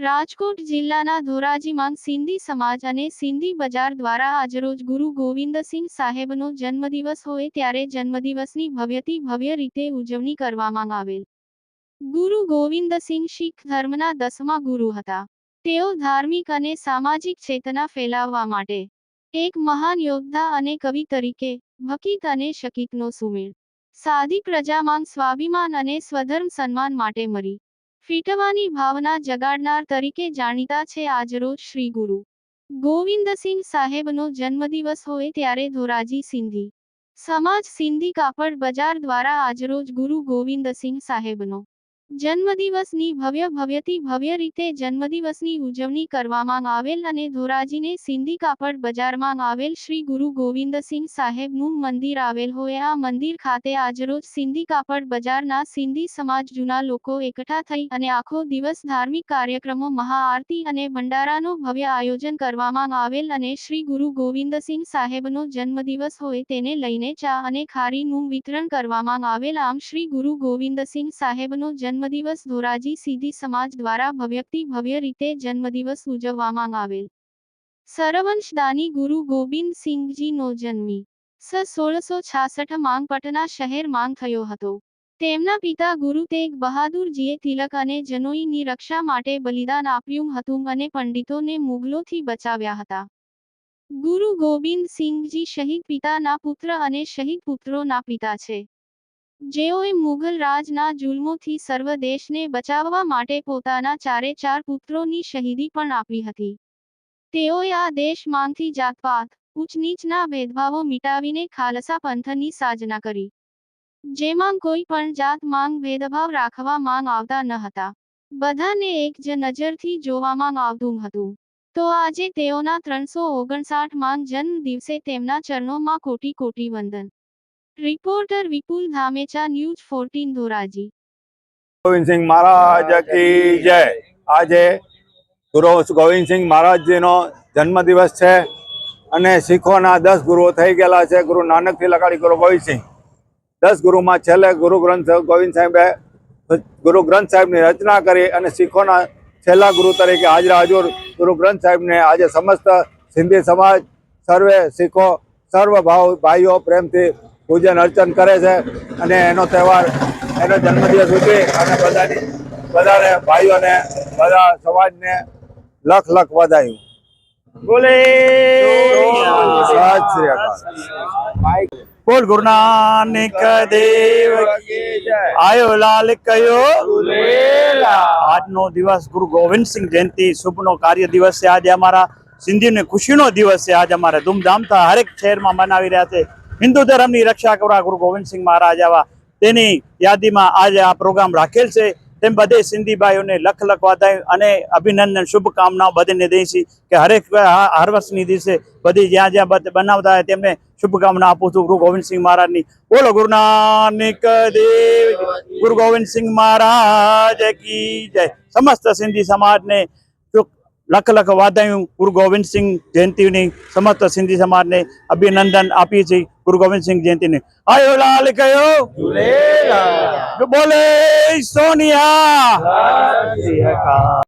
રાજકોટ જિલ્લાના ધોરાજીમાં સિંધી સમાજ અને સિંધી બજાર દ્વારા આજરોજ ગુરુ ગોવિંદસિંહ સાહેબનો જન્મદિવસ હોય ત્યારે જન્મદિવસની ભવ્યથી ભવ્ય રીતે ઉજવણી કરવામાં આવેલ ગુરુ ગોવિંદસિંહ શીખ ધર્મના દસમા ગુરુ હતા. તેઓ ધાર્મિક અને સામાજિક ચેતના ફેલાવવા માટે એક મહાન યોદ્ધા અને કવિ તરીકે ભકીત અને શકીતનો સુમેળ. સાદી પ્રજામાં સ્વાભિમાન અને સ્વધર્મ સન્માન માટે મરી ફીટવાની ભાવના જગાડનાર તરીકે જાણીતા છે આજરોજ શ્રી ગુરુ. ગોવિંદસિંહ સાહેબનો જન્મદિવસ હોય ત્યારે ધોરાજી સિંધી. સમાજ સિંધી કાપડ બજાર દ્વારા આજરોજ ગુરુ ગોવિંદસિંહ સાહેબનો જન્મદિવસની ભવ્ય ભવ્યથી ભવ્ય રીતે જન્મદિવસની ઉજવણી કરવામાં આવેલ અને ધોરાજીને સિંધી કાપડ બજારમાં આવેલ શ્રી ગુરુ ગોવિંદસિંહ સાહેબનું મંદિર આવેલ હોય. આ મંદિર ખાતે આજરોજ સિંધી કાપડ બજારના સિંધી સમાજ જૂના લોકો એકઠા થઈ અને આખો દિવસ ધાર્મિક કાર્યક્રમો, મહાઆરતી અને ભંડારાનો ભવ્ય આયોજન કરવામાં આવેલ અને શ્રી ગુરુ ગોવિંદસિંહ સાહેબનો જન્મદિવસ હોય તેને લઈને ચા અને ખારીનું વિતરણ કરવામાં આવેલ. આમ શ્રી ગુરુ ગોવિંદસિંહ સાહેબનો જન્મદિવસ ધોરાજી સીધી સમાજ દ્વારા ભવ્યક્તિ ભવ્ય રીતે જન્મદિવસ ઉજવવામાં આવેલ. સરવંશદાની ગુરુ ગોવિંદ જન્મી. સ સોળસો છાસઠ માંગ પટના શહેર માંગ થયો હતો. તેમના પિતા ગુરુ તેગ બહાદુરજીએ તિલક અને જનોઈની રક્ષા માટે બલિદાન આપ્યું હતું અને પંડિતોને મુગલોથી બચાવ્યા હતા. ગુરુ ગોવિંદ સિંહજી શહીદ પિતાના પુત્ર અને શહીદ પુત્રોના પિતા છે. જેઓએ મુઘલ રાજના જુલ્મોથી સર્વ દેશને બચાવવા માટે પોતાના ચારે ચાર પુત્રોની શહીદી પણ આપી હતી. તેઓએ આ દેશમાંથી જાતપાત ઉચ્ચ ભેદભાવો મિટાવીને ખાલસા પંથની સાજના કરી. જેમાં કોઈ પણ જાત માંગ ભેદભાવ રાખવા માંગ આવતા ન હતા. બધાને એક જ નજરથી જોવામાં આવતું હતું. તો આજે તેઓના ત્રણસો ઓગણસાઠ માંગ જન્મ દિવસે તેમના ચરણોમાં કોટી કોટી વંદન. Reporter Vipul Dhamecha news fourteen Dhoraji Govindsinh Maharaj કી જય. આજે ગુરુ ગોવિંદસિંહ મહારાજજીનો જન્મદિવસ છે અને શીખોના દસ ગુરુઓ થઈ ગયેલા છે. ગુરુ નાનકથી લગાડી ગુરુ ગોવિંદસિંહ દસ ગુરુમાં છેલ્લે ગુરુ ગ્રંથ ગોવિંદ સાહેબે ગુરુ ગ્રંથ સાહેબની રચના કરી અને શીખોના છેલ્લા ગુરુ તરીકે હાજરા હજુર ગુરુ ગ્રંથ સાહેબને આજે સમસ્ત સિંધી સમાજ સર્વે શીખો સર્વ ભાવ ભાઈઓ પ્રેમથી પૂજન અર્ચન કરે છે અને એનો તહેવાર એનો જન્મદિવસ ઉજવી અને બધાની બધાને ભાઈઓને બધા સમાજને લખ લખ વધાયું. બોલે! સત શ્રી અકાલ. બોલ ગુરુ નાનક દેવ આયો લાલ કયો? આજનો દિવસ ગુરુ ગોવિંદસિંહ જયંતિ શુભનો કાર્ય દિવસ છે. આજે અમારા સિંધીને ખુશીનો દિવસ છે. આજે અમારે ધૂમધામથી હરેક શહેરમાં મનાવી રહ્યા છે. હિન્દુ ધર્મની રક્ષા કરવા ગુરુ ગોવિંદસિંહ મહારાજ આવા તેની યાદીમાં આજે આ પ્રોગ્રામ રાખેલ છે. તેમ બધે સિંધી લખ લખ વધાયું અને અભિનંદન, શુભકામનાઓ બધીને દઈશી કે હરેક હર વર્ષની દિવસે બધી જ્યાં જ્યાં બનાવતા હોય તેમને શુભકામના આપું છું. ગુરુ ગોવિંદસિંહ મહારાજની. બોલો ગુરુ નાનક દેવ, ગુરુ ગોવિંદસિંહ મહારાજ કી જય. સમસ્ત સિંધી સમાજને લખ લખ વાધાયું ગુરુ ગોવિંદસિંહ જયંતિની સમસ્ત સિંધી સમાજને અભિનંદન આપીએ છીએ ગુરુ ગોવિંદસિંહ જયંતિને. આયો લાલ કયો? બોલે સોનિયા.